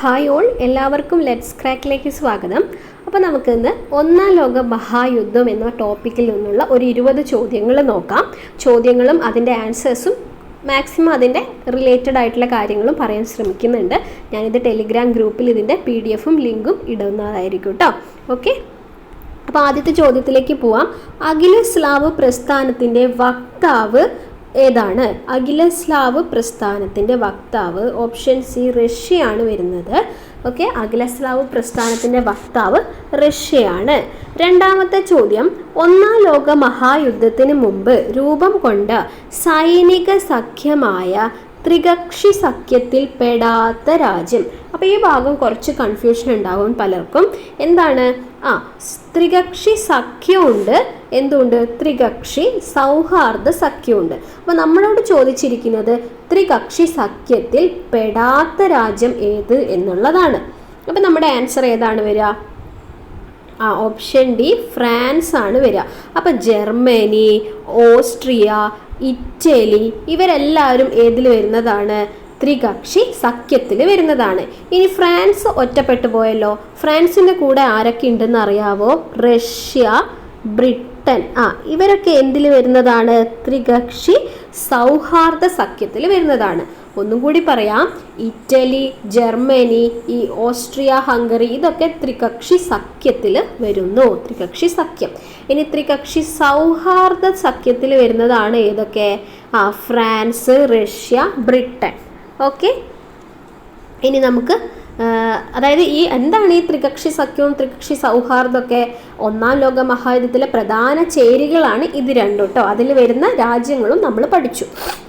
Hi all എല്ലാവർക്കും let's ക്രാക്കിലേക്ക് സ്വാഗതം. അപ്പോൾ നമുക്കിന്ന് ഒന്നാം ലോക മഹായുദ്ധം എന്ന ടോപ്പിക്കിൽ നിന്നുള്ള ഒരു ഇരുപത് ചോദ്യങ്ങൾ നോക്കാം. ചോദ്യങ്ങളും അതിന്റെ ആൻസേഴ്സും മാക്സിമം അതിന്റെ റിലേറ്റഡ് ആയിട്ടുള്ള കാര്യങ്ങളും പറയാൻ ശ്രമിക്കുന്നുണ്ട്. ഞാനിത് ടെലിഗ്രാം ഗ്രൂപ്പിൽ ഇതിന്റെ പി ഡി എഫും ലിങ്കും ഇടുന്നതായിരിക്കും കേട്ടോ ഓക്കെ അപ്പോൾ ആദ്യത്തെ ചോദ്യത്തിലേക്ക് പോവാം. അഖില സ്ലാവ് പ്രസ്ഥാനത്തിന്റെ വക്താവ് ഏതാണ്? അഖില സ്ലാവ് പ്രസ്ഥാനത്തിന്റെ വക്താവ് ഓപ്ഷൻ സി റഷ്യയാണ് വരുന്നത്. ഓക്കെ അഖില സ്ലാവ് പ്രസ്ഥാനത്തിന്റെ വക്താവ് റഷ്യയാണ്. രണ്ടാമത്തെ ചോദ്യം ഒന്നാം ലോക മഹായുദ്ധത്തിന് മുമ്പ് രൂപം കൊണ്ട സൈനിക സഖ്യമായ ത്രികക്ഷി സഖ്യത്തിൽ പെടാത്ത രാജ്യം. അപ്പോൾ ഈ ഭാഗം കുറച്ച് കൺഫ്യൂഷൻ ഉണ്ടാവും പലർക്കും. എന്താണ്? ആ ത്രികക്ഷി സഖ്യമുണ്ട്. എന്തുണ്ട്? ത്രികക്ഷി സൗഹാർദ്ദ സഖ്യമുണ്ട്. അപ്പോൾ നമ്മളോട് ചോദിച്ചിരിക്കുന്നത് ത്രികക്ഷി സഖ്യത്തിൽ പെടാത്ത രാജ്യം ഏത് എന്നുള്ളതാണ്. അപ്പോൾ നമ്മുടെ ആൻസർ ഏതാണ് വരിക? ആ ഓപ്ഷൻ ഡി ഫ്രാൻസ് ആണ് വരിക. അപ്പം ജർമ്മനി ഓസ്ട്രിയ ഇറ്റലി ഇവരെല്ലാവരും ഏതിൽ വരുന്നതാണ്? ത്രികക്ഷി സഖ്യത്തിൽ വരുന്നതാണ്. ഇനി ഫ്രാൻസ് ഒറ്റപ്പെട്ടു പോയല്ലോ. ഫ്രാൻസിന്റെ കൂടെ ആരൊക്കെ ഉണ്ടെന്ന് അറിയാവോ? Russia Britain. ആ ഇവരൊക്കെ എന്തിൽ വരുന്നതാണ്? ത്രികക്ഷി സൗഹാർദ്ദ സഖ്യത്തിൽ വരുന്നതാണ്. ഒന്നും കൂടി പറയാം. ഇറ്റലി ജർമ്മനി ഈ ഓസ്ട്രിയ ഹംഗറി ഇതൊക്കെ ത്രികക്ഷി സഖ്യത്തിൽ വരുന്നു. ത്രികക്ഷി സഖ്യം. ഇനി ത്രികക്ഷി സൗഹാർദ്ദ സഖ്യത്തിൽ വരുന്നതാണ് ഏതൊക്കെ? ആ ഫ്രാൻസ് റഷ്യ ബ്രിട്ടൻ. ഓക്കെ. ഇനി നമുക്ക് അതായത് ഈ എന്താണ് ഈ ത്രികക്ഷി സഖ്യവും ത്രികക്ഷി സൗഹാർദ്ദമൊക്കെ ഒന്നാം ലോക മഹായുദ്ധത്തിലെ പ്രധാന ചേരികളാണ് ഇത് രണ്ടും കേട്ടോ അതിൽ വരുന്ന രാജ്യങ്ങളും നമ്മൾ പഠിച്ചു.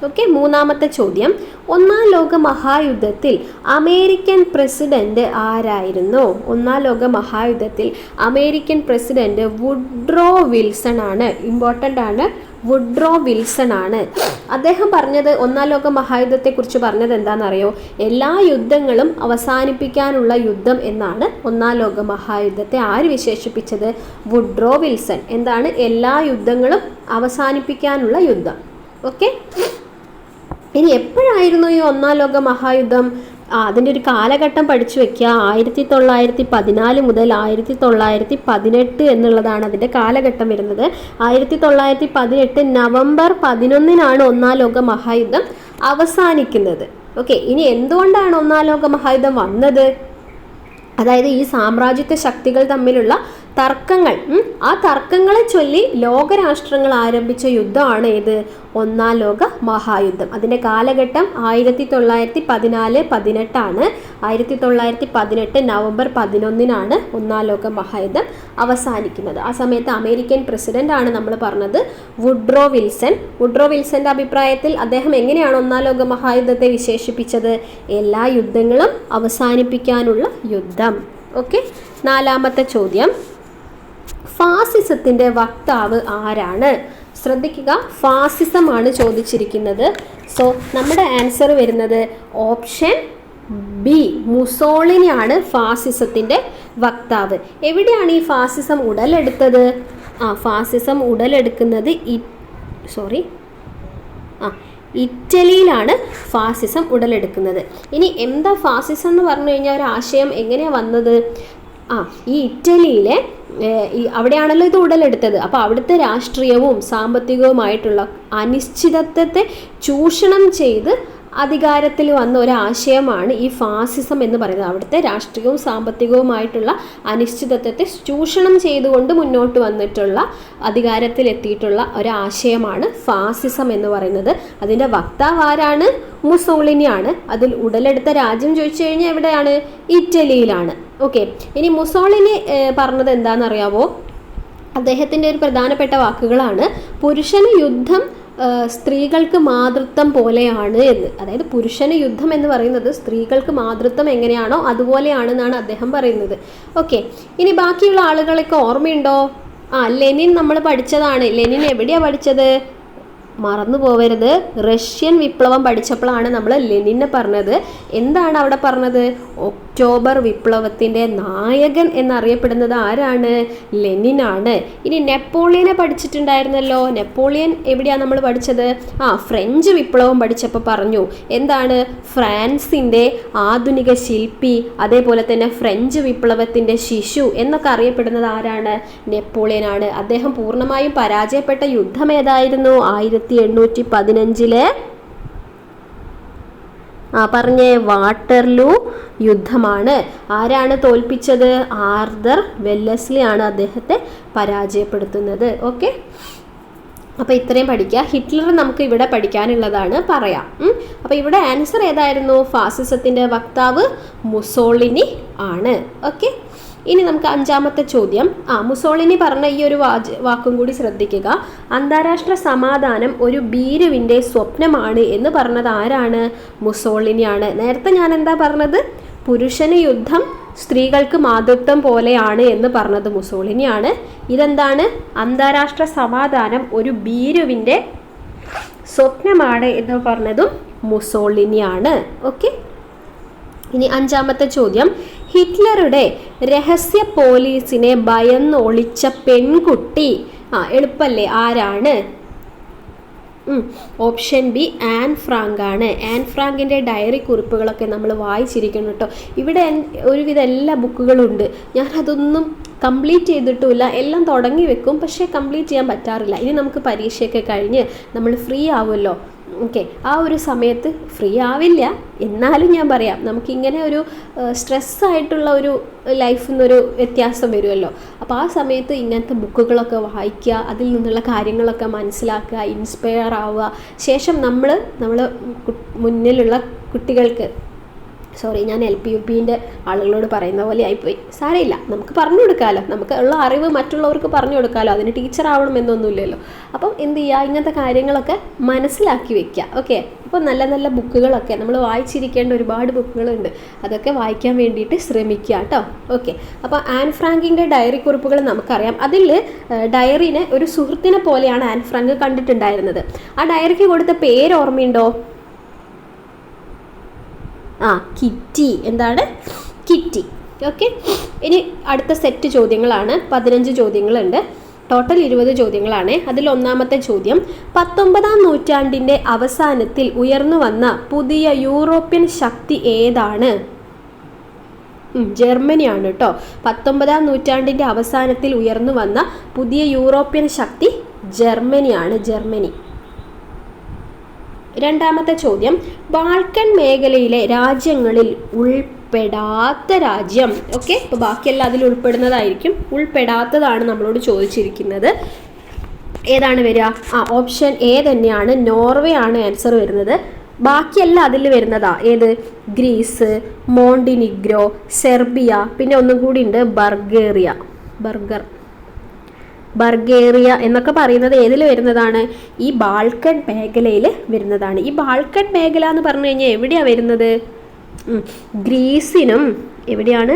ഓക്കെ മൂന്നാമത്തെ ചോദ്യം. ഒന്നാം ലോക മഹായുദ്ധത്തിൽ അമേരിക്കൻ പ്രസിഡന്റ് ആരായിരുന്നു? ഒന്നാം ലോക മഹായുദ്ധത്തിൽ അമേരിക്കൻ പ്രസിഡന്റ് വുഡ്രോ വിൽസൺ ആണ്. ഇമ്പോർട്ടന്റ് ആണ്. വുഡ്രോ വിൽസൺ ആണ്. അദ്ദേഹം പറഞ്ഞത് ഒന്നാം ലോക മഹായുദ്ധത്തെക്കുറിച്ച് പറഞ്ഞത് എന്താണെന്നറിയോ എല്ലാ യുദ്ധങ്ങളും അവസാനിപ്പിക്കാനുള്ള യുദ്ധം എന്നാണ് ഒന്നാം ലോക മഹായുദ്ധത്തെ ആര് വിശേഷിപ്പിച്ചത്? Woodrow Wilson. എന്താണ് എല്ലാ യുദ്ധങ്ങളും അവസാനിപ്പിക്കാനുള്ള യുദ്ധം? ഓക്കെ? ഇനി എപ്പോഴായിരുന്നു ഈ ഒന്നാം ലോക മഹായുദ്ധം? അതിന്റെ ഒരു കാലഘട്ടം പഠിച്ചു വെക്കുക. ആയിരത്തി തൊള്ളായിരത്തി പതിനാല് മുതൽ ആയിരത്തി തൊള്ളായിരത്തി പതിനെട്ട് എന്നുള്ളതാണ് അതിന്റെ കാലഘട്ടം വരുന്നത്. ആയിരത്തി തൊള്ളായിരത്തി പതിനെട്ട് നവംബർ പതിനൊന്നിനാണ് ഒന്നാം ലോക മഹായുദ്ധം അവസാനിക്കുന്നത്. ഓക്കെ ഇനി എന്തുകൊണ്ടാണ് ഒന്നാം ലോക മഹായുദ്ധം വന്നത്? അതായത് ഈ സാമ്രാജ്യത്വ ശക്തികൾ തമ്മിലുള്ള തർക്കങ്ങൾ ആ തർക്കങ്ങളെ ചൊല്ലി ലോകരാഷ്ട്രങ്ങൾ ആരംഭിച്ച യുദ്ധമാണ് ഏത്? ഒന്നാം ലോക മഹായുദ്ധം. അതിന്റെ കാലഘട്ടം ആയിരത്തി തൊള്ളായിരത്തി പതിനാല് പതിനെട്ടാണ്. ആയിരത്തി തൊള്ളായിരത്തി പതിനെട്ട് നവംബർ പതിനൊന്നിനാണ് ഒന്നാം ലോക മഹായുദ്ധം അവസാനിക്കുന്നത്. ആ സമയത്ത് അമേരിക്കൻ പ്രസിഡന്റ് ആണ് നമ്മൾ പറഞ്ഞത് വുഡ്രോ വിൽസൺ. വുഡ്രോ വിൽസന്റെ അഭിപ്രായത്തിൽ അദ്ദേഹം എങ്ങനെയാണ് ഒന്നാം ലോക മഹായുദ്ധത്തെ വിശേഷിപ്പിച്ചത്? എല്ലാ യുദ്ധങ്ങളും അവസാനിപ്പിക്കാനുള്ള യുദ്ധം. ഓക്കെ? നാലാമത്തെ ചോദ്യം. ഫാസിസത്തിന്റെ വക്താവ് ആരാണ്? ശ്രദ്ധിക്കുക ഫാസിസമാണ് ചോദിച്ചിരിക്കുന്നത്. സോ നമ്മുടെ ആൻസർ വരുന്നത് ഓപ്ഷൻ ബി മുസോളിനിയാണ് ഫാസിസത്തിന്റെ വക്താവ്. എവിടെയാണ് ഈ ഫാസിസം ഉടലെടുത്തത്? ആ ഫാസിസം ഉടലെടുക്കുന്നത് ഇ സോറി ആ ഇറ്റലിയിലാണ് ഫാസിസം ഉടലെടുക്കുന്നത്. ഇനി എന്താ ഫാസിസം എന്ന് പറഞ്ഞു കഴിഞ്ഞാൽ ഒരു ആശയം എങ്ങനെയാണ് വന്നത്? ആ ഈ ഇറ്റലിയിലെ ഈ അവിടെയാണല്ലോ ഇത് ഉടലെടുത്തത്. അപ്പോൾ അവിടുത്തെ രാഷ്ട്രീയവും സാമ്പത്തികവുമായിട്ടുള്ള അനിശ്ചിതത്വത്തെ ചൂഷണം ചെയ്ത് അധികാരത്തിൽ വന്ന ഒരു ആശയമാണ് ഈ ഫാസിസം എന്ന് പറയുന്നത്. അവിടുത്തെ രാഷ്ട്രീയവും സാമ്പത്തികവുമായിട്ടുള്ള അനിശ്ചിതത്വത്തെ ചൂഷണം ചെയ്തുകൊണ്ട് മുന്നോട്ട് വന്നിട്ടുള്ള അധികാരത്തിലെത്തിയിട്ടുള്ള ഒരു ആശയമാണ് ഫാസിസം എന്ന് പറയുന്നത്. അതിന്റെ വക്താവ് ആരാണ്? മുസോളിനിയാണ്. അതിൽ ഉടലെടുത്ത രാജ്യം ചോദിച്ചു കഴിഞ്ഞാൽ എവിടെയാണ്? ഇറ്റലിയിലാണ്. ഓക്കെ ഇനി മുസോളിനി പറഞ്ഞത് എന്താണെന്നറിയാവോ? അദ്ദേഹത്തിന്റെ ഒരു പ്രധാനപ്പെട്ട വാക്കുകളാണ് പുരുഷന് യുദ്ധം സ്ത്രീകൾക്ക് മാതൃത്വം പോലെയാണ് എന്ന്. അതായത് പുരുഷന് യുദ്ധം എന്ന് പറയുന്നത് സ്ത്രീകൾക്ക് മാതൃത്വം എങ്ങനെയാണോ അതുപോലെയാണെന്നാണ് അദ്ദേഹം പറയുന്നത്. ഓക്കെ ഇനി ബാക്കിയുള്ള ആളുകളൊക്കെ ഓർമ്മയുണ്ടോ? ആ ലെനിൻ നമ്മൾ പഠിച്ചതാണ്. ലെനിൻ എവിടെയാണ് പഠിച്ചത്? മറന്നു പോവരുത്. റഷ്യൻ വിപ്ലവം പഠിച്ചപ്പോഴാണ് നമ്മൾ ലെനിനെ പറഞ്ഞത്. എന്താണ് അവിടെ പറഞ്ഞത്? ഒക്ടോബർ വിപ്ലവത്തിന്റെ നായകൻ എന്നറിയപ്പെടുന്നത് ആരാണ്? ലെനിനാണ്. ഇനി നെപ്പോളിയനെ പഠിച്ചിട്ടുണ്ടായിരുന്നല്ലോ. നെപ്പോളിയൻ എവിടെയാണ് നമ്മൾ പഠിച്ചത്? ആ ഫ്രഞ്ച് വിപ്ലവം പഠിച്ചപ്പോൾ പറഞ്ഞു. എന്താണ്? ഫ്രാൻസിന്റെ ആധുനിക ശില്പി അതേപോലെ തന്നെ ഫ്രഞ്ച് വിപ്ലവത്തിന്റെ ശിശു എന്നൊക്കെ അറിയപ്പെടുന്നത് ആരാണ്? നെപ്പോളിയനാണ്. അദ്ദേഹം പൂർണമായും പരാജയപ്പെട്ട യുദ്ധം ഏതായിരുന്നു? ആയിരത്തി എണ്ണൂറ്റി പതിനഞ്ചിലെ ആ പറഞ്ഞേ വാട്ടർലൂ യുദ്ധമാണ്. ആരാണ് തോൽപ്പിച്ചത്? ആർദർ വെല്ലസ്ലി ആണ് അദ്ദേഹത്തെ പരാജയപ്പെടുത്തുന്നത്. ഓക്കെ? അപ്പോൾ ഇത്രയും പഠിക്കുക ഹിറ്റ്ലർ നമുക്ക് ഇവിടെ പഠിക്കാനുള്ളതാണ് പറയാം. അപ്പോൾ ഇവിടെ ആൻസർ ഏതായിരുന്നു? ഫാസിസത്തിന്റെ വക്താവ് മുസോളിനി ആണ്. ഓക്കെ? ഇനി നമുക്ക് അഞ്ചാമത്തെ ചോദ്യം. ആ മുസോളിനി പറഞ്ഞ ഈ ഒരു വാച വാക്കും കൂടി ശ്രദ്ധിക്കുക. അന്താരാഷ്ട്ര സമാധാനം ഒരു ഭീരുവിന്റെ സ്വപ്നമാണ് എന്ന് പറഞ്ഞത് ആരാണ്? മുസോളിനിയാണ്. നേരത്തെ ഞാൻ എന്താ പറഞ്ഞത്? പുരുഷന് യുദ്ധം സ്ത്രീകൾക്ക് മാതൃത്വം പോലെയാണ് എന്ന് പറഞ്ഞത് മുസോളിനിയാണ്. ഇതെന്താണ്? അന്താരാഷ്ട്ര സമാധാനം ഒരു ഭീരുവിന്റെ സ്വപ്നമാണ് എന്ന് പറഞ്ഞതും മുസോളിനിയാണ്. ഓക്കെ? ഇനി അഞ്ചാമത്തെ ചോദ്യം. ഹിറ്റ്ലറുടെ രഹസ്യ പോലീസിനെ ഭയന്ന് ഒളിച്ച പെൺകുട്ടി. ആ എളുപ്പല്ലേ? ആരാണ്? ഓപ്ഷൻ ബി ആൻ ഫ്രാങ്ക് ആണ്. ആൻ ഫ്രാങ്കിന്റെ ഡയറി കുറിപ്പുകളൊക്കെ നമ്മൾ വായിച്ചിരിക്കണം കേട്ടോ. ഇവിടെ ഒരുവിധ എല്ലാ ബുക്കുകളുണ്ട്. ഞാൻ അതൊന്നും കംപ്ലീറ്റ് ചെയ്തിട്ടുമില്ല. എല്ലാം തുടങ്ങി വെക്കും പക്ഷേ കംപ്ലീറ്റ് ചെയ്യാൻ പറ്റാറില്ല. ഇനി നമുക്ക് പരീക്ഷയൊക്കെ കഴിഞ്ഞ് നമ്മൾ ഫ്രീ ആവുമല്ലോ. ഓക്കെ ആ ഒരു സമയത്ത് ഫ്രീ ആവില്ല. എന്നാലും ഞാൻ പറയാം നമുക്കിങ്ങനെ ഒരു സ്ട്രെസ്സായിട്ടുള്ള ഒരു ലൈഫിൽ നിന്നൊരു വ്യത്യാസം വരുമല്ലോ. അപ്പോൾ ആ സമയത്ത് ഇങ്ങനത്തെ ബുക്കുകളൊക്കെ വായിക്കുക അതിൽ നിന്നുള്ള കാര്യങ്ങളൊക്കെ മനസ്സിലാക്കുക ഇൻസ്പയർ ആവുക. ശേഷം നമ്മൾ നമ്മൾ മുന്നിലുള്ള കുട്ടികൾക്ക് സോറി ഞാൻ എൽ പി യു പിന്റെ ആളുകളോട് പറയുന്ന പോലെ ആയിപ്പോയി. സാരമില്ല. നമുക്ക് പറഞ്ഞു കൊടുക്കാമല്ലോ നമുക്ക് ഉള്ള അറിവ് മറ്റുള്ളവർക്ക് പറഞ്ഞു കൊടുക്കാമല്ലോ അതിന് ടീച്ചർ ആവണമെന്നൊന്നുമില്ലല്ലോ. അപ്പം എന്ത് ചെയ്യുക? ഇങ്ങനത്തെ കാര്യങ്ങളൊക്കെ മനസ്സിലാക്കി വെക്കുക. ഓക്കെ അപ്പോൾ നല്ല നല്ല ബുക്കുകളൊക്കെ നമ്മൾ വായിച്ചിരിക്കേണ്ട ഒരുപാട് ബുക്കുകളുണ്ട്. അതൊക്കെ വായിക്കാൻ വേണ്ടിയിട്ട് ശ്രമിക്കുക കേട്ടോ. ഓക്കെ അപ്പോൾ ആൻ ഫ്രാങ്കിന്റെ ഡയറി കുറിപ്പുകൾ നമുക്കറിയാം. അതിൽ ഡയറിനെ ഒരു സുഹൃത്തിനെ പോലെയാണ് ആൻ ഫ്രാങ്ക് കണ്ടിട്ടുണ്ടായിരുന്നത്. ആ ഡയറിക്ക് കൊടുത്ത പേര് ഓർമ്മയുണ്ടോ? ആ കിറ്റി. എന്താണ്? കിറ്റി. ഓക്കെ ഇനി അടുത്ത സെറ്റ് ചോദ്യങ്ങളാണ്. പതിനഞ്ച് ചോദ്യങ്ങളുണ്ട്. ടോട്ടൽ ഇരുപത് ചോദ്യങ്ങളാണ്. അതിൽ ഒന്നാമത്തെ ചോദ്യം പത്തൊമ്പതാം നൂറ്റാണ്ടിന്റെ അവസാനത്തിൽ ഉയർന്നു വന്ന പുതിയ യൂറോപ്യൻ ശക്തി ഏതാണ്? ജർമ്മനിയാണ് കേട്ടോ പത്തൊമ്പതാം നൂറ്റാണ്ടിന്റെ അവസാനത്തിൽ ഉയർന്നു വന്ന പുതിയ യൂറോപ്യൻ ശക്തി ജർമ്മനിയാണ്. ജർമ്മനി. രണ്ടാമത്തെ ചോദ്യം ബാൾക്കൻ മേഖലയിലെ രാജ്യങ്ങളിൽ ഉൾപ്പെടാത്ത രാജ്യം. ഓക്കെ ഇപ്പോൾ ബാക്കിയെല്ലാം അതിൽ ഉൾപ്പെടുന്നതായിരിക്കും. ഉൾപ്പെടാത്തതാണ് നമ്മളോട് ചോദിച്ചിരിക്കുന്നത്. ഏതാണ് വരിക? ആ ഓപ്ഷൻ എ തന്നെയാണ്. നോർവേ ആണ് ആൻസർ വരുന്നത്. ബാക്കിയെല്ലാം അതിൽ വരുന്നതാ. ഏത്? ഗ്രീസ് മോണ്ടിനിഗ്രോ സെർബിയ പിന്നെ ഒന്നും കൂടി ഉണ്ട് ബർഗേറിയ. ബർഗർ. ബർഗേറിയ എന്നൊക്കെ പറയുന്നത് ഏതിൽ വരുന്നതാണ്? ഈ ബാൾക്കൺ മേഖലയിൽ വരുന്നതാണ്. ഈ ബാൾക്കൺ മേഖല എന്ന് പറഞ്ഞു കഴിഞ്ഞാൽ എവിടെയാണ് വരുന്നത്? ഗ്രീസിനും എവിടെയാണ്?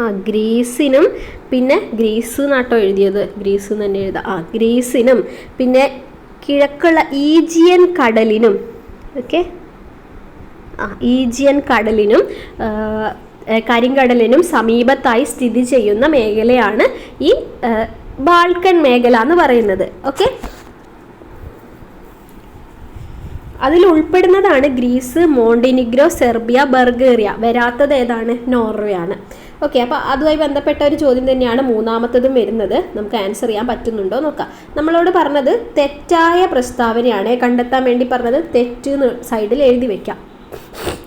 ആ ഗ്രീസിനും പിന്നെ ഗ്രീസ് നാട്ടോ എഴുതിയത്. ഗ്രീസ് എന്ന് തന്നെ എഴുതാം. ആ ഗ്രീസിനും പിന്നെ കിഴക്കുള്ള ഈജിയൻ കടലിനും ഓക്കെ? ആ ഈജിയൻ കടലിനും കരിങ്കടലിനും സമീപത്തായി സ്ഥിതി ചെയ്യുന്ന മേഖലയാണ് ഈ ബാൾക്കൺ മേഖല എന്ന് പറയുന്നത്. ഓക്കെ? അതിൽ ഉൾപ്പെടുന്നതാണ് ഗ്രീസ് മോണ്ടിനിഗ്രോ സെർബിയ ബർഗേറിയ. വരാത്തത് ഏതാണ്? നോർവേ ആണ്. ഓക്കെ അപ്പോൾ അതുമായി ബന്ധപ്പെട്ട ഒരു ചോദ്യം തന്നെയാണ് മൂന്നാമത്തതും വരുന്നത്. നമുക്ക് ആൻസർ ചെയ്യാൻ പറ്റുന്നുണ്ടോ നോക്കാം. നമ്മളോട് പറഞ്ഞത് തെറ്റായ പ്രസ്താവനയാണ്. കണ്ടെത്താൻ വേണ്ടി പറഞ്ഞത് തെറ്റ് സൈഡിൽ എഴുതി വെക്കാം.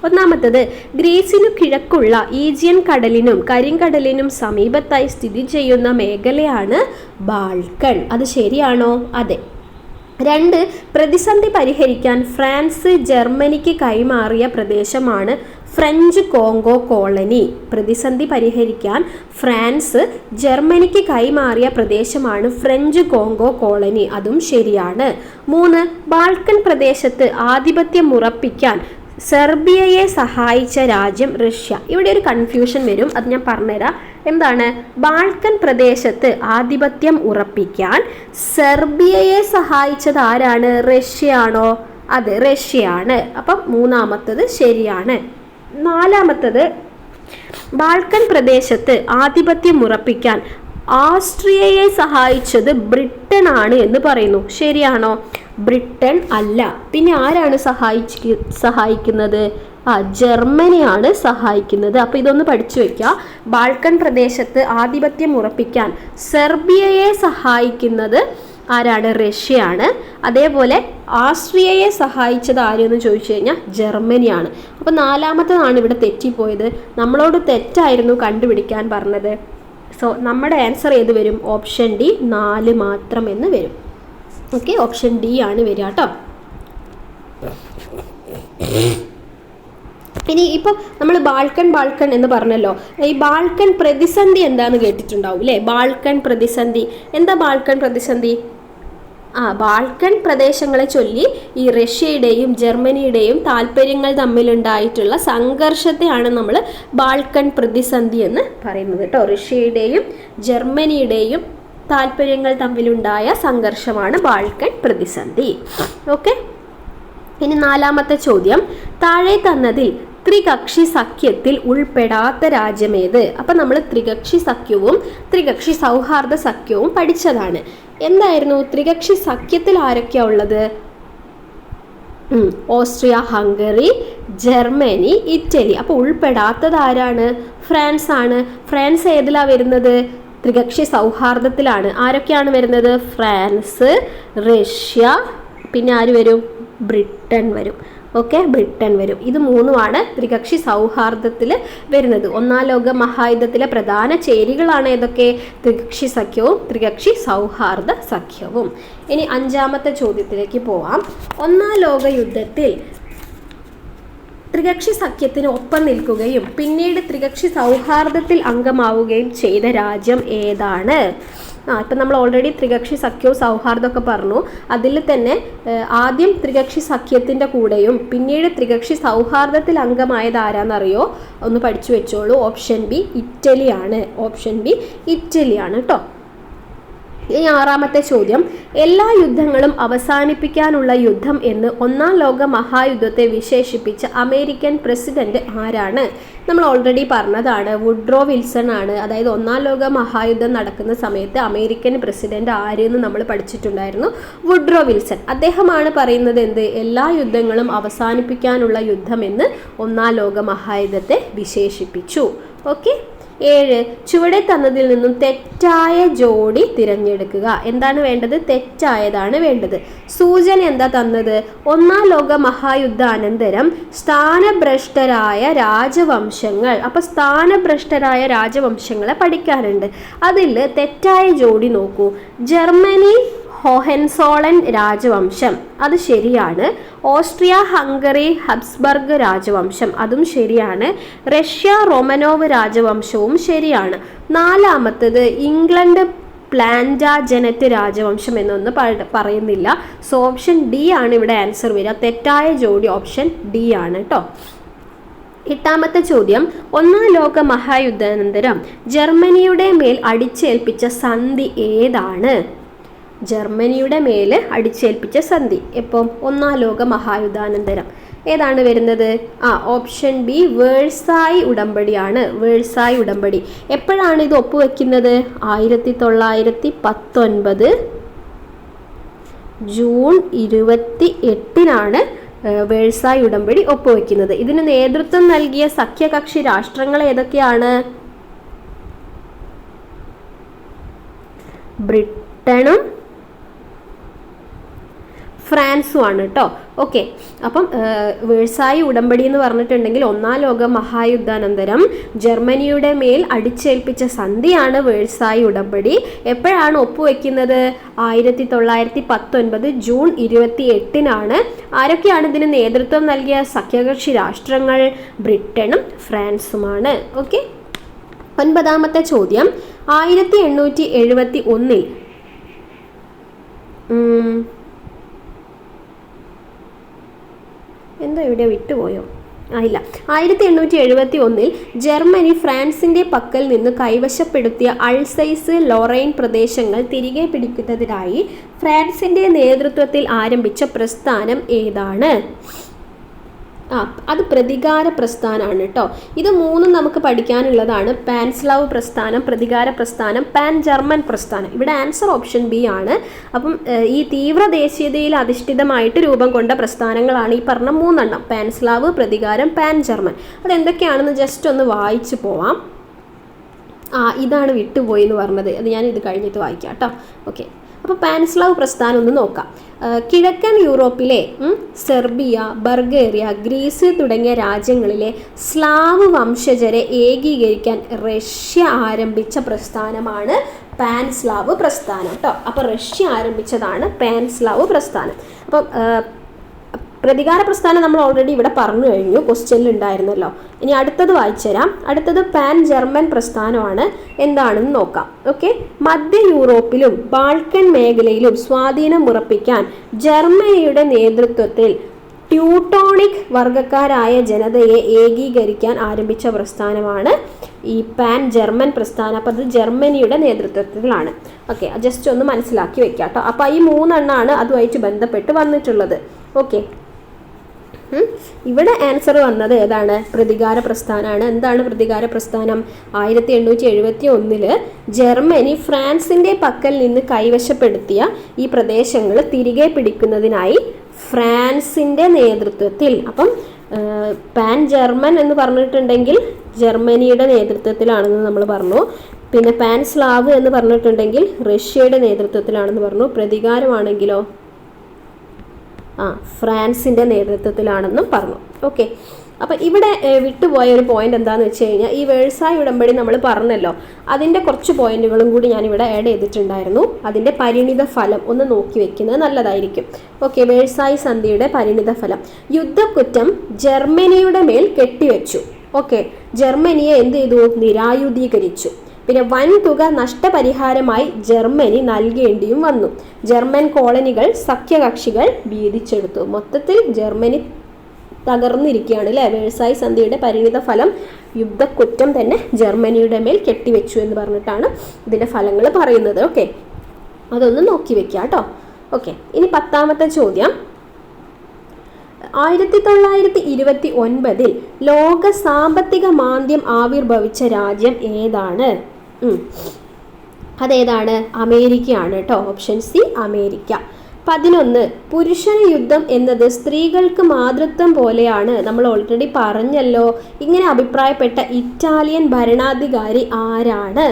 ഒന്നാമത്തത് ഗ്രീസിനു കിഴക്കുള്ള ഈജിയൻ കടലിനും കരിങ്കടലിനും സമീപത്തായി സ്ഥിതി ചെയ്യുന്ന മേഖലയാണ് ബാൾക്കൺ. അത് ശരിയാണോ? അതെ. രണ്ട് പ്രതിസന്ധി പരിഹരിക്കാൻ ഫ്രാൻസ് ജർമ്മനിക്ക് കൈമാറിയ പ്രദേശമാണ് ഫ്രഞ്ച് കോങ്കോ കോളനി. പ്രതിസന്ധി പരിഹരിക്കാൻ ഫ്രാൻസ് ജർമ്മനിക്ക് കൈമാറിയ പ്രദേശമാണ് ഫ്രഞ്ച് കോങ്കോ കോളനി. അതും ശരിയാണ്. മൂന്ന് ബാൾക്കൻ പ്രദേശത്ത് ആധിപത്യം ഉറപ്പിക്കാൻ സെർബിയയെ സഹായിച്ച രാജ്യം റഷ്യ. ഇവിടെ ഒരു കൺഫ്യൂഷൻ വരും. അത് ഞാൻ പറഞ്ഞുതരാം. എന്താണ്? ബാൾക്കൻ പ്രദേശത്ത് ആധിപത്യം ഉറപ്പിക്കാൻ സെർബിയയെ സഹായിച്ചത് ആരാണ്? റഷ്യ ആണോ അത് റഷ്യയാണ്. അപ്പം മൂന്നാമത്തത് ശരിയാണ്. നാലാമത്തത് ബാൾക്കൻ പ്രദേശത്ത് ആധിപത്യം ഉറപ്പിക്കാൻ ആസ്ട്രിയയെ സഹായിച്ചത് ബ്രിട്ടൻ ആണ് എന്ന് പറയുന്നു. ശരിയാണോ? ബ്രിട്ടൻ അല്ല. പിന്നെ ആരാണ് സഹായിച്ച് സഹായിക്കുന്നത്? ആ ജർമ്മനിയാണ് സഹായിക്കുന്നത്. അപ്പോൾ ഇതൊന്ന് പഠിച്ചു വെക്കുക ബാൾക്കൻ പ്രദേശത്ത് ആധിപത്യം ഉറപ്പിക്കാൻ സെർബിയയെ സഹായിക്കുന്നത് ആരാണ്? റഷ്യയാണ്. അതേപോലെ ആസ്ട്രിയയെ സഹായിച്ചത് ആരെന്ന് ചോദിച്ചു കഴിഞ്ഞാൽ ജർമ്മനിയാണ്. അപ്പോൾ നാലാമത്തതാണ് ഇവിടെ തെറ്റിപ്പോയത്. നമ്മളോട് തെറ്റായിരുന്നു കണ്ടുപിടിക്കാൻ പറഞ്ഞത്. സോ നമ്മുടെ ആൻസർ ഏത് വരും? ഓപ്ഷൻ ഡി നാല് മാത്രം എന്ന് വരും. ഓക്കെ ഓപ്ഷൻ ഡി ആണ് വരിക കേട്ടോ ഇനി ഇപ്പോൾ നമ്മൾ ബാൾക്കൺ ബാൾക്കൺ എന്ന് പറഞ്ഞല്ലോ. ഈ ബാൾക്കൺ പ്രതിസന്ധി എന്താണെന്ന് കേട്ടിട്ടുണ്ടാവും അല്ലേ ബാൾക്കൺ പ്രതിസന്ധി. എന്താ ബാൾക്കൺ പ്രതിസന്ധി? ആ ബാൾക്കൺ പ്രദേശങ്ങളെ ചൊല്ലി ഈ റഷ്യയുടെയും ജർമ്മനിയുടെയും താല്പര്യങ്ങൾ തമ്മിലുണ്ടായിട്ടുള്ള സംഘർഷത്തെയാണ് നമ്മൾ ബാൾക്കൺ പ്രതിസന്ധി എന്ന് പറയുന്നത് കേട്ടോ. റഷ്യയുടെയും ജർമ്മനിയുടെയും താല്പര്യങ്ങൾ തമ്മിലുണ്ടായ സംഘർഷമാണ് ബാൾക്കൺ പ്രതിസന്ധി. ഓക്കെ? ഇനി നാലാമത്തെ ചോദ്യം. താഴെ തന്നതിൽ ത്രികക്ഷി സഖ്യത്തിൽ ഉൾപ്പെടാത്ത രാജ്യമേത് അപ്പം നമ്മൾ ത്രികക്ഷി സഖ്യവും ത്രികക്ഷി സൗഹാർദ്ദ സഖ്യവും പഠിച്ചതാണ്. എന്തായിരുന്നു ത്രികക്ഷി സഖ്യത്തിൽ ആരൊക്കെയാ ഉള്ളത്? Austria Hungary Germany Italy. അപ്പോൾ ഉൾപ്പെടാത്തത് ആരാണ്? ഫ്രാൻസ് ആണ്. ഫ്രാൻസ് ഏതിലാ വരുന്നത്? ത്രികക്ഷി സൗഹാർദ്ദത്തിലാണ്. ആരൊക്കെയാണ് വരുന്നത്? ഫ്രാൻസ് റഷ്യ പിന്നെ ആര് വരും? ബ്രിട്ടൻ വരും. ഓക്കെ ബ്രിട്ടൻ വരും. ഇത് മൂന്നുമാണ് ത്രികക്ഷി സൗഹാർദ്ദത്തിൽ വരുന്നത്. ഒന്നാം ലോക മഹായുദ്ധത്തിലെ പ്രധാന ചേരികളാണ് ഏതൊക്കെ? ത്രികക്ഷി സഖ്യവും ത്രികക്ഷി സൗഹാർദ്ദ സഖ്യവും. ഇനി അഞ്ചാമത്തെ ചോദ്യത്തിലേക്ക് പോവാം. ഒന്നാം ലോക യുദ്ധത്തിൽ ത്രികക്ഷി സഖ്യത്തിന് ഒപ്പം നിൽക്കുകയും പിന്നീട് ത്രികക്ഷി സൗഹാർദ്ദത്തിൽ അംഗമാവുകയും ചെയ്ത രാജ്യം ഏതാണ്? ആ ഇപ്പം നമ്മൾ ഓൾറെഡി ത്രികക്ഷി സഖ്യവും സൗഹാർദ്ദമൊക്കെ പറഞ്ഞു. അതിൽ തന്നെ ആദ്യം ത്രികക്ഷി സഖ്യത്തിന്റെ കൂടെയും പിന്നീട് ത്രികക്ഷി സൗഹാർദ്ദത്തിൽ അംഗമായത് ആരാന്നറിയോ? ഒന്ന് പഠിച്ചു വെച്ചോളൂ. ഓപ്ഷൻ ബി ഇറ്റലിയാണ്. ഓപ്ഷൻ ബി ഇറ്റലിയാണ് കേട്ടോ ഇനി ആറാമത്തെ ചോദ്യം എല്ലാ യുദ്ധങ്ങളും അവസാനിപ്പിക്കാനുള്ള യുദ്ധം എന്ന് ഒന്നാം ലോക മഹായുദ്ധത്തെ വിശേഷിപ്പിച്ച അമേരിക്കൻ പ്രസിഡന്റ് ആരാണ്? നമ്മൾ ഓൾറെഡി പറഞ്ഞതാണ് വുഡ്രോ വിൽസൺ ആണ്. അതായത് ഒന്നാം ലോക മഹായുദ്ധം നടക്കുന്ന സമയത്ത് അമേരിക്കൻ പ്രസിഡന്റ് ആര് എന്ന് നമ്മൾ പഠിച്ചിട്ടുണ്ടായിരുന്നു? Woodrow Wilson. അദ്ദേഹമാണ് പറയുന്നത് എന്ത്? എല്ലാ യുദ്ധങ്ങളും അവസാനിപ്പിക്കാനുള്ള യുദ്ധം എന്ന് ഒന്നാം ലോക മഹായുദ്ധത്തെ വിശേഷിപ്പിച്ചു. ഓക്കെ ഏഴ് ചുവടെ തന്നതിൽ നിന്നും തെറ്റായ ജോഡി തിരഞ്ഞെടുക്കുക. എന്താണ് വേണ്ടത്? തെറ്റായതാണ് വേണ്ടത്. സൂചന എന്താ തന്നത്? ഒന്നാം ലോക മഹായുദ്ധാനന്തരം സ്ഥാനഭ്രഷ്ടരായ രാജവംശങ്ങൾ. അപ്പൊ സ്ഥാനഭ്രഷ്ടരായ രാജവംശങ്ങളെ പഠിക്കാറുണ്ട് അതിൽ തെറ്റായ ജോഡി നോക്കൂ. ജർമ്മനി ഹോഹൻസോളൻ രാജവംശം. അത് ശരിയാണ്. ഓസ്ട്രിയ ഹംഗറി ഹബ്സ്ബർഗ് രാജവംശം. അതും ശരിയാണ്. റഷ്യ റൊമനോവ് രാജവംശവും ശരിയാണ്. നാലാമത്തത് ഇംഗ്ലണ്ട് പ്ലാന്റ ജനറ്റ് രാജവംശം എന്നൊന്നും പറയുന്നില്ല. സോ ഓപ്ഷൻ ഡി ആണ് ഇവിടെ ആൻസർ വരിക. തെറ്റായ ജോഡി ഓപ്ഷൻ ഡി ആണ് കേട്ടോ എട്ടാമത്തെ ചോദ്യം. ഒന്നാം ലോക മഹായുദ്ധാനന്തരം ജർമ്മനിയുടെ മേൽ അടിച്ചേൽപ്പിച്ച സന്ധി ഏതാണ്? ജർമ്മനിയുടെ മേൽ അടിച്ചേൽപ്പിച്ച സന്ധി. എപ്പം? ഒന്നാം ലോക മഹായുദ്ധാനന്തരം. ഏതാണ് വരുന്നത്? ആ ഓപ്ഷൻ ബി വേഴ്സായി ഉടമ്പടിയാണ്. വേഴ്സായി ഉടമ്പടി. എപ്പോഴാണ് ഇത് ഒപ്പുവെക്കുന്നത്? ആയിരത്തി തൊള്ളായിരത്തി പത്തൊൻപത് ജൂൺ ഇരുപത്തി എട്ടിനാണ് വേഴ്സായി ഉടമ്പടി ഒപ്പുവെക്കുന്നത്. ഇതിന് നേതൃത്വം നൽകിയ സഖ്യകക്ഷി രാഷ്ട്രങ്ങൾ ഏതൊക്കെയാണ്? ബ്രിട്ടനും ഫ്രാൻസും ആണ് കേട്ടോ ഓക്കെ. അപ്പം വേഴ്സായി ഉടമ്പടി എന്ന് പറഞ്ഞിട്ടുണ്ടെങ്കിൽ ഒന്നാം ലോക മഹായുദ്ധാനന്തരം ജർമ്മനിയുടെ മേൽ അടിച്ചേൽപ്പിച്ച സന്ധിയാണ് വേഴ്സായി ഉടമ്പടി. എപ്പോഴാണ് ഒപ്പുവെക്കുന്നത്? ആയിരത്തി തൊള്ളായിരത്തി പത്തൊൻപത് ജൂൺ ഇരുപത്തി എട്ടിനാണ് ആരൊക്കെയാണ് ഇതിന് നേതൃത്വം നൽകിയ സഖ്യകക്ഷി രാഷ്ട്രങ്ങൾ? ബ്രിട്ടനും ഫ്രാൻസുമാണ്. ഓക്കെ. ഒൻപതാമത്തെ ചോദ്യം. ആയിരത്തി എണ്ണൂറ്റി എഴുപത്തി ഒന്നിൽ എന്താ ഇവിടെ വിട്ടുപോയോ? ആ ഇല്ല ആയിരത്തി എണ്ണൂറ്റി എഴുപത്തി ഒന്നിൽ ജർമ്മനി ഫ്രാൻസിന്റെ പക്കൽ നിന്ന് കൈവശപ്പെടുത്തിയ അൾസൈസ് ലോറൈൻ പ്രദേശങ്ങൾ തിരികെ പിടിക്കുന്നതിനായി ഫ്രാൻസിന്റെ നേതൃത്വത്തിൽ ആരംഭിച്ച പ്രസ്ഥാനം ഏതാണ്? ആ അത് പ്രതികാര പ്രസ്ഥാനമാണ് കേട്ടോ ഇത് മൂന്നും നമുക്ക് പഠിക്കാനുള്ളതാണ്. പാൻസ്ലാവ് പ്രസ്ഥാനം പ്രതികാര പ്രസ്ഥാനം പാൻ ജർമ്മൻ പ്രസ്ഥാനം. ഇവിടെ ആൻസർ ഓപ്ഷൻ ബി ആണ്. അപ്പം ഈ തീവ്ര ദേശീയതയിൽ അധിഷ്ഠിതമായിട്ട് രൂപം കൊണ്ട പ്രസ്ഥാനങ്ങളാണ് ഈ പറഞ്ഞ മൂന്നെണ്ണം. പാൻസ്ലാവ് പ്രതികാരം പാൻ ജർമ്മൻ. അതെന്തൊക്കെയാണെന്ന് ജസ്റ്റ് ഒന്ന് വായിച്ചു പോവാം. ആ ഇതാണ് വിട്ടുപോയി എന്ന് പറഞ്ഞത്. അത് ഞാൻ ഇത് കഴിഞ്ഞിട്ട് വായിക്കാം കേട്ടോ ഓക്കെ. അപ്പോൾ പാൻസ്ലാവ് പ്രസ്ഥാനം ഒന്ന് നോക്കാം. കിഴക്കൻ യൂറോപ്പിലെ സെർബിയ ബർഗേറിയ ഗ്രീസ് തുടങ്ങിയ രാജ്യങ്ങളിലെ സ്ലാവ് വംശജരെ ഏകീകരിക്കാൻ റഷ്യ ആരംഭിച്ച പ്രസ്ഥാനമാണ് പാൻസ്ലാവ് പ്രസ്ഥാനം കേട്ടോ അപ്പോൾ റഷ്യ ആരംഭിച്ചതാണ് പാൻസ്ലാവ് പ്രസ്ഥാനം. അപ്പം പ്രതികാര പ്രസ്ഥാനം നമ്മൾ ഓൾറെഡി ഇവിടെ പറഞ്ഞു കഴിഞ്ഞു ക്വസ്റ്റ്യനിൽ ഉണ്ടായിരുന്നല്ലോ. ഇനി അടുത്തത് വായിച്ചുതരാം അടുത്തത് പാൻ ജർമ്മൻ പ്രസ്ഥാനമാണ്. എന്താണെന്ന് നോക്കാം. ഓക്കെ മധ്യ യൂറോപ്പിലും ബാൾക്കൻ മേഖലയിലും സ്വാധീനം ഉറപ്പിക്കാൻ ജർമ്മനിയുടെ നേതൃത്വത്തിൽ ട്യൂട്ടോണിക് വർഗക്കാരായ ജനതയെ ഏകീകരിക്കാൻ ആരംഭിച്ച പ്രസ്ഥാനമാണ് ഈ പാൻ ജർമ്മൻ പ്രസ്ഥാനം. അപ്പോൾ അത് ജർമ്മനിയുടെ നേതൃത്വത്തിലാണ്. ഓക്കെ ജസ്റ്റ് ഒന്ന് മനസ്സിലാക്കി വെക്കാം കേട്ടോ അപ്പോൾ ഈ മൂന്നെണ്ണമാണ് അതുമായിട്ട് ബന്ധപ്പെട്ട് വന്നിട്ടുള്ളത്. ഓക്കെ. ഇവിടെ ആൻസർ വന്നത് ഏതാണ്? പ്രതികാര പ്രസ്ഥാനമാണ് എന്താണ് പ്രതികാര പ്രസ്ഥാനം? ആയിരത്തി എണ്ണൂറ്റി എഴുപത്തി ഒന്നിൽ ജർമ്മനി ഫ്രാൻസിന്റെ പക്കൽ നിന്ന് കൈവശപ്പെടുത്തിയ ഈ പ്രദേശങ്ങൾ തിരികെ പിടിക്കുന്നതിനായി ഫ്രാൻസിന്റെ നേതൃത്വത്തിൽ. അപ്പം പാൻ ജർമ്മൻ എന്ന് പറഞ്ഞിട്ടുണ്ടെങ്കിൽ ജർമ്മനിയുടെ നേതൃത്വത്തിലാണെന്ന് നമ്മൾ പറഞ്ഞു. പിന്നെ പാൻ സ്ലാവ് എന്ന് പറഞ്ഞിട്ടുണ്ടെങ്കിൽ റഷ്യയുടെ നേതൃത്വത്തിലാണെന്ന് പറഞ്ഞു. പ്രതികാരമാണെങ്കിലോ? ആ ഫ്രാൻസിന്റെ നേതൃത്വത്തിലാണെന്നും പറഞ്ഞു. ഓക്കെ അപ്പം ഇവിടെ വിട്ടുപോയ ഒരു പോയിന്റ് എന്താണെന്ന് വെച്ച് കഴിഞ്ഞാൽ ഈ വേഴ്സായ ഉടമ്പടി നമ്മൾ പറഞ്ഞല്ലോ. അതിന്റെ കുറച്ച് പോയിന്റുകളും കൂടി ഞാനിവിടെ ആഡ് ചെയ്തിട്ടുണ്ടായിരുന്നു. അതിന്റെ പരിണിത ഫലം ഒന്ന് നോക്കി വെക്കുന്നത് നല്ലതായിരിക്കും. ഓക്കെ വേഴ്സായി സന്ധിയുടെ പരിണിത ഫലം. യുദ്ധക്കുറ്റം ജർമ്മനിയുടെ മേൽ കെട്ടിവെച്ചു. ഓക്കെ ജർമ്മനിയെ എന്ത് ചെയ്തു? നിരായുധീകരിച്ചു. പിന്നെ വൻ തുക നഷ്ടപരിഹാരമായി ജർമ്മനി നൽകേണ്ടിയും വന്നു. ജർമ്മൻ കോളനികൾ സഖ്യകക്ഷികൾ വീതിച്ചെടുത്തു മൊത്തത്തിൽ ജർമ്മനി തകർന്നിരിക്കുകയാണ് അല്ലേ? വ്യവസായ സന്ധിയുടെ പരിണിത ഫലം യുദ്ധക്കുറ്റം തന്നെ ജർമ്മനിയുടെ മേൽ കെട്ടിവെച്ചു എന്ന് പറഞ്ഞിട്ടാണ് ഇതിന്റെ ഫലങ്ങൾ പറയുന്നത്. ഓക്കെ. അതൊന്ന് നോക്കി വെക്കുക കേട്ടോ. ഓക്കെ. ഇനി പത്താമത്തെ ചോദ്യം. ആയിരത്തി തൊള്ളായിരത്തി ഇരുപത്തി ഒൻപതിൽ ലോക സാമ്പത്തിക മാന്ദ്യം ആവിർഭവിച്ച രാജ്യം ഏതാണ്. അതേതാണ്? അമേരിക്കയാണ് കേട്ടോ ഓപ്ഷൻ സി അമേരിക്ക. പതിനൊന്ന് പുരുഷന യുദ്ധം എന്നത് സ്ത്രീകൾക്ക് മാതൃത്വം പോലെയാണ്. നമ്മൾ ഓൾറെഡി പറഞ്ഞല്ലോ. ഇങ്ങനെ അഭിപ്രായപ്പെട്ട ഇറ്റാലിയൻ ഭരണാധികാരി ആരാണ്?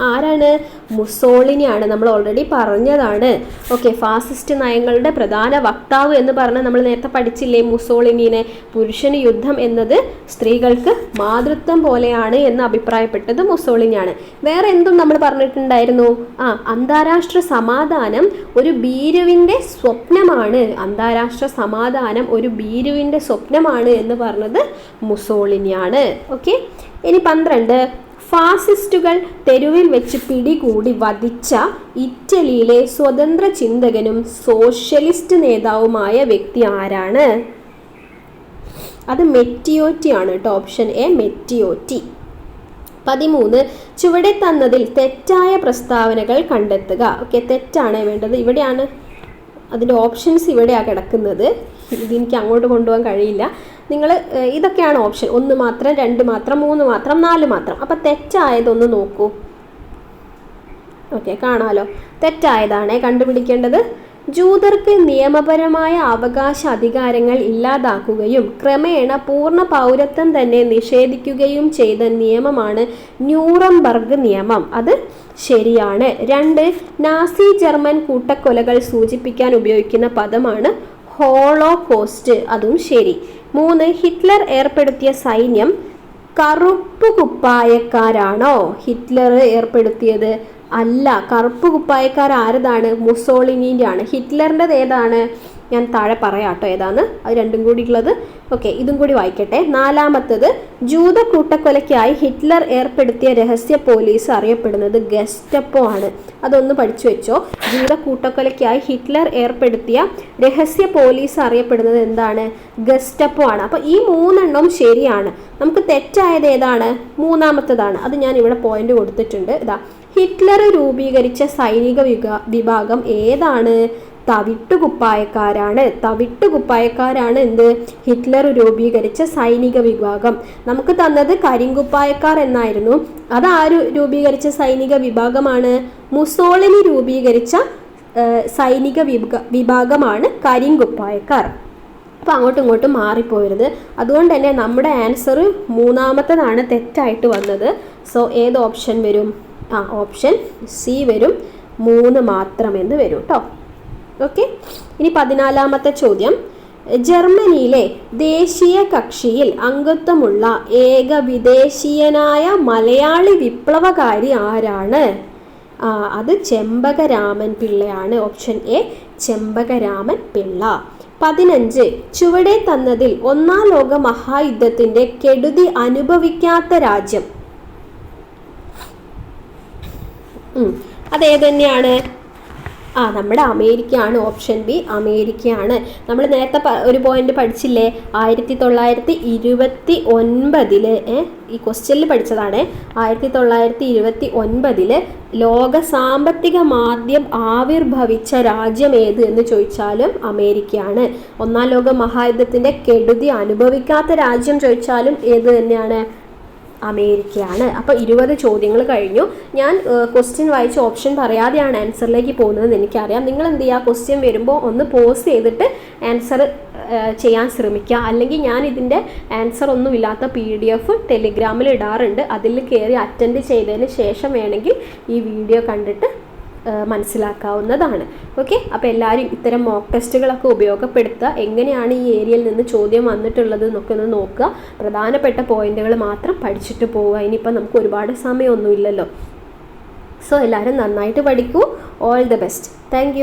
ആരാണ്? മുസോളിനിയാണ്. നമ്മൾ ഓൾറെഡി പറഞ്ഞതാണ്. ഓക്കെ ഫാസിസ്റ്റ് നയങ്ങളുടെ പ്രധാന വക്താവ് എന്ന് പറഞ്ഞ് നമ്മൾ നേരത്തെ പഠിച്ചില്ലേ? മുസോളിനിനെ പുരുഷന് യുദ്ധം എന്നത് സ്ത്രീകൾക്ക് മാതൃത്വം പോലെയാണ് എന്ന് അഭിപ്രായപ്പെട്ടത് മുസോളിനിയാണ്. വേറെ എന്തും നമ്മൾ പറഞ്ഞിട്ടുണ്ടായിരുന്നു? ആ അന്താരാഷ്ട്ര സമാധാനം ഒരു ഭീരുവിന്റെ സ്വപ്നമാണ്. അന്താരാഷ്ട്ര സമാധാനം ഒരു ഭീരുവിന്റെ സ്വപ്നമാണ് എന്ന് പറഞ്ഞത് മുസോളിനിയാണ്. ഓക്കെ ഇനി പന്ത്രണ്ട്. ഫാസിസ്റ്റുകൾ തെരുവിൽ വെച്ച് പിടികൂടി വധിച്ച ഇറ്റലിയിലെ സ്വതന്ത്ര ചിന്തകനും സോഷ്യലിസ്റ്റ് നേതാവുമായ വ്യക്തി ആരാണ്? അത് മെറ്റിയോറ്റി ആണ് കേട്ടോ. Option A Matteotti. പതിമൂന്ന് ചുവടെ തന്നതിൽ തെറ്റായ പ്രസ്താവനകൾ കണ്ടെത്തുക. ഓക്കെ തെറ്റാണ് വേണ്ടത്. ഇവിടെയാണ് അതിന്റെ ഓപ്ഷൻസ് ഇവിടെയാണ് കിടക്കുന്നത്. ഇതെനിക്ക് അങ്ങോട്ട് കൊണ്ടുപോകാൻ കഴിയില്ല. നിങ്ങൾ ഇതൊക്കെയാണ് ഓപ്ഷൻ ഒന്ന് മാത്രം രണ്ട് മാത്രം മൂന്ന് മാത്രം നാല് മാത്രം. അപ്പം തെറ്റായതൊന്ന് നോക്കൂ. ഓക്കെ കാണാമല്ലോ തെറ്റായതാണ് കണ്ടുപിടിക്കേണ്ടത്. ജൂതർക്ക് നിയമപരമായ അവകാശ അധികാരങ്ങൾ ഇല്ലാതാക്കുകയും ക്രമേണ പൂർണ പൗരത്വം തന്നെ നിഷേധിക്കുകയും ചെയ്ത നിയമമാണ് ന്യൂറംബർഗ് നിയമം. അത് ശരിയാണ്. രണ്ട് നാസി ജർമ്മൻ കൂട്ടക്കൊലകൾ സൂചിപ്പിക്കാൻ ഉപയോഗിക്കുന്ന പദമാണ് ഹോളോകോസ്റ്റ്. അതും ശരി. മൂന്ന് ഹിറ്റ്ലർ ഏർപ്പെടുത്തിയ സൈന്യം കറുപ്പ് കുപ്പായക്കാരാണോ ഹിറ്റ്ലർ ഏർപ്പെടുത്തിയത് അല്ല. കറുപ്പ് കുപ്പായക്കാർ ആരതാണ് മുസോളിനിന്റെ ആണ് ഹിറ്റ്ലറിന്റെത് ഏതാണ്? ഞാൻ താഴെ പറയാം കേട്ടോ ഏതാന്ന്. അത് രണ്ടും കൂടി ഉള്ളത് ഓക്കെ ഇതും കൂടി വായിക്കട്ടെ. നാലാമത്തത് ജൂത കൂട്ടക്കൊലയ്ക്കായി ഹിറ്റ്ലർ ഏർപ്പെടുത്തിയ രഹസ്യ പോലീസ് അറിയപ്പെടുന്നത് ഗസ്റ്റപ്പോ ആണ്. അതൊന്ന് പഠിച്ചു വെച്ചോ. ജൂത കൂട്ടക്കൊലയ്ക്കായി ഹിറ്റ്ലർ ഏർപ്പെടുത്തിയ രഹസ്യ പോലീസ് അറിയപ്പെടുന്നത് എന്താണ്? ഗസ്റ്റപ്പോ ആണ്. അപ്പോൾ ഈ മൂന്നെണ്ണവും ശരിയാണ്. നമുക്ക് തെറ്റായത് ഏതാണ്? മൂന്നാമത്തതാണ്. അത് ഞാൻ ഇവിടെ പോയിന്റ് കൊടുത്തിട്ടുണ്ട്. ഇതാ ഹിറ്റ്ലർ രൂപീകരിച്ച സൈനിക വിഭാഗം ഏതാണ്? തവിട്ടുകുപ്പായക്കാരാണ്. തവിട്ടുകുപ്പായക്കാരാണ് എന്ത്? ഹിറ്റ്ലർ രൂപീകരിച്ച സൈനിക വിഭാഗം. നമുക്ക് തന്നത് കരിങ്കുപ്പായക്കാർ എന്നായിരുന്നു. അത് ആര് രൂപീകരിച്ച സൈനിക വിഭാഗമാണ്? മുസോളിനി രൂപീകരിച്ച സൈനിക വിഭാ- വിഭാഗമാണ് കരിങ്കുപ്പായക്കാർ. അപ്പോൾ അങ്ങോട്ടും ഇങ്ങോട്ടും മാറിപ്പോയരുത് അതുകൊണ്ട് തന്നെ നമ്മുടെ ആൻസർ മൂന്നാമത്തതാണ് തെറ്റായിട്ട് വന്നത്. സോ ഏത് ഓപ്ഷൻ വരും? ആ ഓപ്ഷൻ സി വരും. മൂന്ന് മാത്രമെന്ന് വരും കേട്ടോ ഓക്കെ ഇനി പതിനാലാമത്തെ ചോദ്യം. ജർമ്മനിയിലെ ദേശീയ കക്ഷിയിൽ അംഗത്വമുള്ള ഏക വിദേശീയനായ മലയാളി വിപ്ലവകാരി ആരാണ്? അത് Chempakaraman പിള്ളയാണ്. Option A Chempakaraman Pillai. പതിനഞ്ച് ചുവടെ തന്നതിൽ ഒന്നാം ലോക മഹായുദ്ധത്തിന്റെ കെടുതി അനുഭവിക്കാത്ത രാജ്യം. ഉം. ആ നമ്മുടെ അമേരിക്കയാണ് ഓപ്ഷൻ ബി അമേരിക്കയാണ്. നമ്മൾ നേരത്തെ ഒരു പോയിന്റ് പഠിച്ചില്ലേ? ആയിരത്തി തൊള്ളായിരത്തി ഇരുപത്തി ഒൻപതിൽ ഈ ക്വസ്റ്റ്യനിൽ പഠിച്ചതാണ്. ആയിരത്തി തൊള്ളായിരത്തി ഇരുപത്തി ഒൻപതിൽ ലോക സാമ്പത്തിക മാധ്യം ആവിർഭവിച്ച രാജ്യം ഏത് എന്ന് ചോദിച്ചാലും അമേരിക്കയാണ്. ഒന്നാം ലോക മഹായുദ്ധത്തിന്റെ കെടുതി അനുഭവിക്കാത്ത രാജ്യം ചോദിച്ചാലും ഏത് തന്നെയാണ്? അമേരിക്കയാണ്. അപ്പോൾ ഇരുപത് ചോദ്യങ്ങൾ കഴിഞ്ഞു. ഞാൻ ക്വസ്റ്റ്യൻ വായിച്ച് ഓപ്ഷൻ പറയാതെയാണ് ആൻസറിലേക്ക് പോകുന്നതെന്ന് എനിക്കറിയാം. നിങ്ങൾ എന്ത് ചെയ്യുക ക്വസ്റ്റ്യൻ വരുമ്പോൾ ഒന്ന് പോസ് ചെയ്തിട്ട് ആൻസർ ചെയ്യാൻ ശ്രമിക്കുക അല്ലെങ്കിൽ ഞാൻ ഇതിന്റെ ആൻസർ ഒന്നുമില്ലാത്ത പി ഡി എഫ് ടെലിഗ്രാമിൽ ഇടാറുണ്ട്. അതിൽ കയറി അറ്റൻഡ് ചെയ്തതിന് ശേഷം വേണമെങ്കിൽ ഈ വീഡിയോ കണ്ടിട്ട് മനസ്സിലാക്കാവുന്നതാണ്. ഓക്കെ അപ്പോൾ എല്ലാവരും ഇത്തരം മോക്ക് ടെസ്റ്റുകളൊക്കെ ഉപയോഗപ്പെടുത്തുക. എങ്ങനെയാണ് ഈ ഏരിയയിൽ നിന്ന് ചോദ്യം വന്നിട്ടുള്ളത് എന്നൊക്കെ ഒന്ന് നോക്കുക. പ്രധാനപ്പെട്ട പോയിന്റുകൾ മാത്രം പഠിച്ചിട്ട് പോവുക. ഇനിയിപ്പോൾ നമുക്ക് ഒരുപാട് സമയമൊന്നുമില്ലല്ലോ. സോ എല്ലാവരും നന്നായിട്ട് പഠിക്കൂ. All the best thank